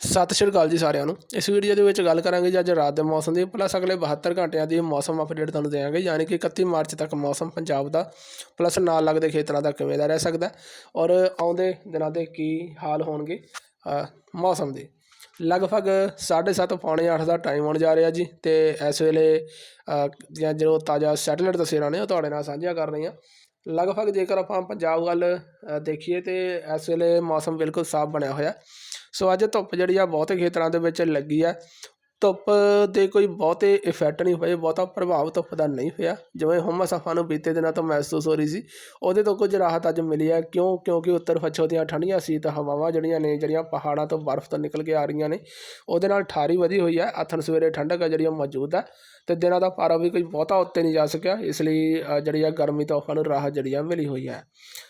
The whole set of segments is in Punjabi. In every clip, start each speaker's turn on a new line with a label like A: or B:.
A: ਸਤਿ ਸ਼੍ਰੀ ਅਕਾਲ ਜੀ ਸਾਰਿਆਂ ਨੂੰ। ਇਸ ਵੀਡੀਓ ਦੇ ਵਿੱਚ ਗੱਲ ਕਰਾਂਗੇ ਜੀ ਅੱਜ ਰਾਤ ਦੇ ਮੌਸਮ ਦੀ ਪਲੱਸ ਅਗਲੇ 72 ਘੰਟਿਆਂ ਦੀ ਮੌਸਮ ਅਪਡੇਟ ਤੁਹਾਨੂੰ ਦੇਵਾਂਗੇ ਯਾਨੀ ਕਿ 31 ਮਾਰਚ ਤੱਕ ਮੌਸਮ ਪੰਜਾਬ ਦਾ ਪਲੱਸ ਨਾਲ ਲੱਗਦੇ ਖੇਤਰਾਂ ਦਾ ਕਿਵੇਂ ਦਾ ਰਹਿ ਸਕਦਾ ਔਰ ਆਉਂਦੇ ਦਿਨਾਂ ਦੇ ਕੀ ਹਾਲ ਹੋਣਗੇ ਮੌਸਮ ਦੇ। ਲਗਭਗ 7:30 ਪੌਣੇ 8 ਦਾ ਟਾਈਮ ਹੋਣ ਜਾ ਰਿਹਾ ਜੀ ਤੇ ਇਸ ਵੇਲੇ ਅ, ਦੀਆਂ ਜੋ ਤਾਜ਼ਾ ਸੈਟੇਲਾਈਟ ਤਸਵੀਰਾਂ ਨੇ ਉਹ ਤੁਹਾਡੇ ਨਾਲ ਸਾਂਝੀਆਂ ਕਰ ਰਹੀਆਂ। ਲਗਭਗ ਜੇਕਰ ਆਪਾਂ ਪੰਜਾਬ ਵੱਲ ਦੇਖੀਏ ਤੇ ਇਸ ਵੇਲੇ ਮੌਸਮ ਬਿਲਕੁਲ ਸਾਫ਼ ਬਣਿਆ ਹੋਇਆ। ਸੋ ਅੱਜ ਧੁੱਪ ਜਿਹੜੀ ਆ ਬਹੁਤੇ ਖੇਤਰਾਂ ਦੇ ਵਿੱਚ ਲੱਗੀ ਆ। ਧੁੱਪ ਦੇ ਕੋਈ ਬਹੁਤੇ ਇਫੈਕਟ ਨਹੀਂ ਹੋਏ, ਬਹੁਤਾ ਪ੍ਰਭਾਵ ਧੁੱਪ ਦਾ ਨਹੀਂ ਹੋਇਆ। ਜਿਵੇਂ ਹੁਮਸ ਆਪਾਂ ਨੂੰ ਬੀਤੇ ਦਿਨਾਂ ਤੋਂ ਮਹਿਸੂਸ ਹੋ ਰਹੀ ਸੀ, ਉਹਦੇ ਤੋਂ ਕੁਝ ਰਾਹਤ ਅੱਜ ਮਿਲੀ ਹੈ। ਕਿਉਂ? ਕਿਉਂਕਿ ਉੱਤਰ ਪੱਛਮ ਦੀਆਂ ਠੰਡੀਆਂ ਸੀਤ ਹਵਾਵਾਂ ਜਿਹੜੀਆਂ ਨੇ, ਜਿਹੜੀਆਂ ਪਹਾੜਾਂ ਤੋਂ ਬਰਫ਼ ਤੋਂ ਨਿਕਲ ਕੇ ਆ ਰਹੀਆਂ ਨੇ, ਉਹਦੇ ਨਾਲ ਠਾਰੀ ਵਧੀ ਹੋਈ ਹੈ। ਆਥਣ ਸਵੇਰੇ ਠੰਡਕ ਆ ਜਿਹੜੀ ਉਹ ਮੌਜੂਦ ਹੈ ਤੇ ਦਿਨਾਂ ਦਾ ਪਾਰਾ ਵੀ ਕੋਈ ਬਹੁਤਾ ਉੱਤੇ ਨਹੀਂ ਜਾ ਸਕਿਆ। ਇਸ ਲਈ ਜਿਹੜੀ ਆ ਗਰਮੀ ਤੋਂ ਆਪਾਂ ਨੂੰ ਰਾਹਤ ਜਿਹੜੀ ਆ ਮਿਲੀ ਹੋਈ ਹੈ।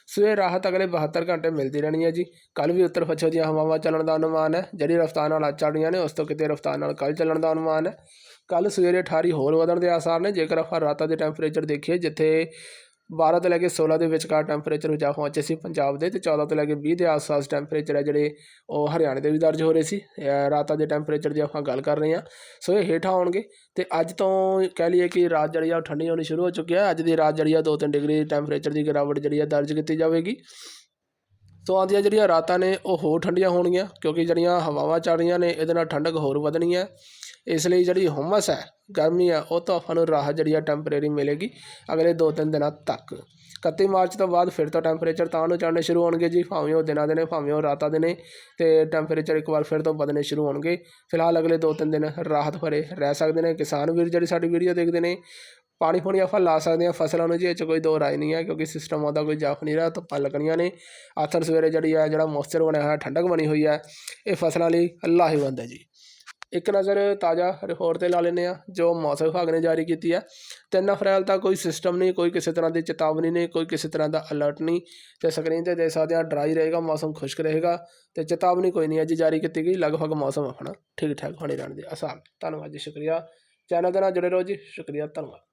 A: ਸੋ ਇਹ ਰਾਹਤ ਅਗਲੇ 72 ਘੰਟੇ ਮਿਲਦੀ ਰਹਿਣੀ ਹੈ ਜੀ। ਕੱਲ ਵੀ ਉੱਤਰ ਪੱਛਮ ਦੀਆਂ ਹਵਾਵਾਂ ਚੱਲਣ ਦਾ ਅਨੁਮਾਨ ਹੈ। ਜਿਹੜੀ ਰਫ਼ਤਾਰ ਨਾਲ ਅੱਜ ਚੱਲ ਰਹੀਆਂ ਨੇ, ਉਸ ਤੋਂ ਕਿਤੇ ਰਫ਼ਤਾਰ ਨਾਲ ਕੱਲ ਚੱਲਣ ਦਾ ਅਨੁਮਾਨ ਹੈ। ਕੱਲ ਸਵੇਰੇ 28 ਹੋਰ ਵਧਣ ਦੇ ਆਸਾਰ ਨੇ। ਜੇਕਰ ਆਪਾਂ ਰਾਤਾਂ ਦੇ ਟੈਂਪਰੇਚਰ ਦੇਖੀਏ, ਜਿੱਥੇ 12 ਤੋਂ ਲੈ ਕੇ 16 ਦੇ ਵਿਚਕਾਰ ਟੈਂਪਰੇਚਰ ਜਾ ਪਹੁੰਚੇ ਸੀ ਪੰਜਾਬ ਦੇ, ਤੇ 14 ਤੋਂ ਲੈ ਕੇ 20 ਦੇ ਆਸ-ਪਾਸ ਟੈਂਪਰੇਚਰ ਹੈ ਜਿਹੜੇ ਉਹ ਹਰਿਆਣੇ ਦੇ ਵੀ ਦਰਜ ਹੋ ਰਹੇ ਸੀ। ਰਾਤਾਂ ਦੇ ਟੈਂਪਰੇਚਰ ਦੀ ਆਪਾਂ ਗੱਲ ਕਰ ਰਹੇ ਹਾਂ। ਸੋ ਇਹ ਹੇਠਾਂ ਆਉਣਗੇ। ਤੇ ਅੱਜ ਤੋਂ ਕਹਿ ਲਈਏ ਕਿ ਰਾਤ ਜਿਹੜੀ ਆ ਉਹ ਠੰਡੀ ਹੋਣੀ ਸ਼ੁਰੂ ਹੋ ਚੁੱਕੀ ਹੈ। ਅੱਜ ਦੀ ਰਾਤ ਜਿਹੜੀ ਆ 2-3 ਡਿਗਰੀ ਟੈਂਪਰੇਚਰ ਦੀ ਗਿਰਾਵਟ ਜਿਹੜੀ ਆ ਦਰਜ ਕੀਤੀ ਜਾਵੇਗੀ। ਸੋ ਆਉਂਦੀਆਂ ਜਿਹੜੀਆਂ ਰਾਤਾਂ ਨੇ ਉਹ ਹੋਰ ਠੰਡੀਆਂ ਹੋਣਗੀਆਂ, ਕਿਉਂਕਿ ਜਿਹੜੀਆਂ ਹਵਾਵਾਂ ਚੱਲ ਰਹੀਆਂ ਨੇ, ਇਹਦੇ ਨਾਲ ਠੰਡਕ ਹੋਰ ਵਧਣੀ ਹੈ ਇਸ ਲਈ ਜਿਹੜੀ ਹੁਮਸ ਹੈ, ਗਰਮੀ ਹੈ, ਉਹ ਤੋਂ ਆਪਾਂ ਨੂੰ ਰਾਹਤ ਜਿਹੜੀ ਆ ਟੈਂਪਰੇਰੀ ਮਿਲੇਗੀ ਅਗਲੇ 2-3 ਦਿਨਾਂ ਤੱਕ। 31 ਮਾਰਚ ਤੋਂ ਬਾਅਦ ਫਿਰ ਤੋਂ ਟੈਂਪਰੇਚਰ ਤਾਂ ਨੂੰ ਚੜ੍ਹਨੇ ਸ਼ੁਰੂ ਹੋਣਗੇ ਜੀ, ਭਾਵੇਂ ਉਹ ਦਿਨਾਂ ਦੇ ਨੇ, ਭਾਵੇਂ ਉਹ ਰਾਤਾਂ ਦੇ ਨੇ, ਤੇ ਟੈਂਪਰੇਚਰ ਇੱਕ ਵਾਰ ਫਿਰ ਤੋਂ ਵਧਣੇ ਸ਼ੁਰੂ ਹੋਣਗੇ। ਫਿਲਹਾਲ ਅਗਲੇ 2-3 ਦਿਨ ਰਾਹਤ ਭਰੇ ਰਹਿ ਸਕਦੇ ਨੇ। ਕਿਸਾਨ ਵੀਰ ਜਿਹੜੀ ਸਾਡੀ ਵੀਡੀਓ ਦੇਖਦੇ ਨੇ ਪਾਣੀ ਪੂਣੀ ਆਪਾਂ ਲਾ ਸਕਦੇ ਹਾਂ ਫਸਲਾਂ ਨੂੰ ਜੀ, ਇਹ 'ਚ ਕੋਈ ਦੋ ਰਾਏ ਨਹੀਂ ਹੈ ਕਿਉਂਕਿ ਸਿਸਟਮ ਉਹਦਾ ਕੋਈ ਜਾਫ ਨਹੀਂ ਰਿਹਾ, ਧੁੱਪਾਂ ਲੱਗਣੀਆਂ ਨੇ। ਆਥਰ ਸਵੇਰੇ ਜਿਹੜੀ ਆ, ਜਿਹੜਾ ਮੋਇਸਚਰ ਬਣਿਆ ਹੋਇਆ, ਠੰਡਕ ਬਣੀ ਹੋਈ ਹੈ ਇਹ ਫਸਲਾਂ ਲਈ ਲਾਹੇਵੰਦ ਹੈ ਜੀ। ਇੱਕ ਨਜ਼ਰ ਤਾਜ਼ਾ ਰਿਪੋਰਟ ਤੇ ਲਾ ਲੈਂਦੇ ਆ ਜੋ ਮੌਸਮ ਵਿਭਾਗ ਨੇ ਜਾਰੀ ਕੀਤੀ ਹੈ ਤਿੰਨ ਅਪ੍ਰੈਲ ਤੱਕ ਕੋਈ ਸਿਸਟਮ ਨਹੀਂ, ਕੋਈ ਕਿਸੇ ਤਰ੍ਹਾਂ ਦੀ ਚੇਤਾਵਨੀ ਨਹੀਂ, ਕੋਈ ਕਿਸੇ ਤਰ੍ਹਾਂ ਦਾ ਅਲਰਟ ਨਹੀਂ। ਤੇ ਸਕਰੀਨ ਤੇ ਦੇਖ ਸਕਦੇ ਆ ਡਰਾਈ ਰਹੇਗਾ, ਮੌਸਮ ਖੁਸ਼ਕ ਰਹੇਗਾ। ਤੇ ਚੇਤਾਵਨੀ ਕੋਈ ਨਹੀਂ ਅੱਜ ਜਾਰੀ ਕੀਤੀ ਗਈ, ਲਗਭਗ ਮੌਸਮ ਆਪਣਾ ਠੀਕ ਠਾਕ ਹੋਣੇ ਰਹਿਣ ਦੇ। ਆਸਾਨ ਧੰਨਵਾਦ ਜੀ, ਸ਼ੁਕਰੀਆ। ਚੈਨਲ ਦੇ ਨਾਲ ਜੁੜੇ ਰਹੋ ਜੀ, ਸ਼ੁਕਰੀਆ, ਧੰਨਵਾਦ।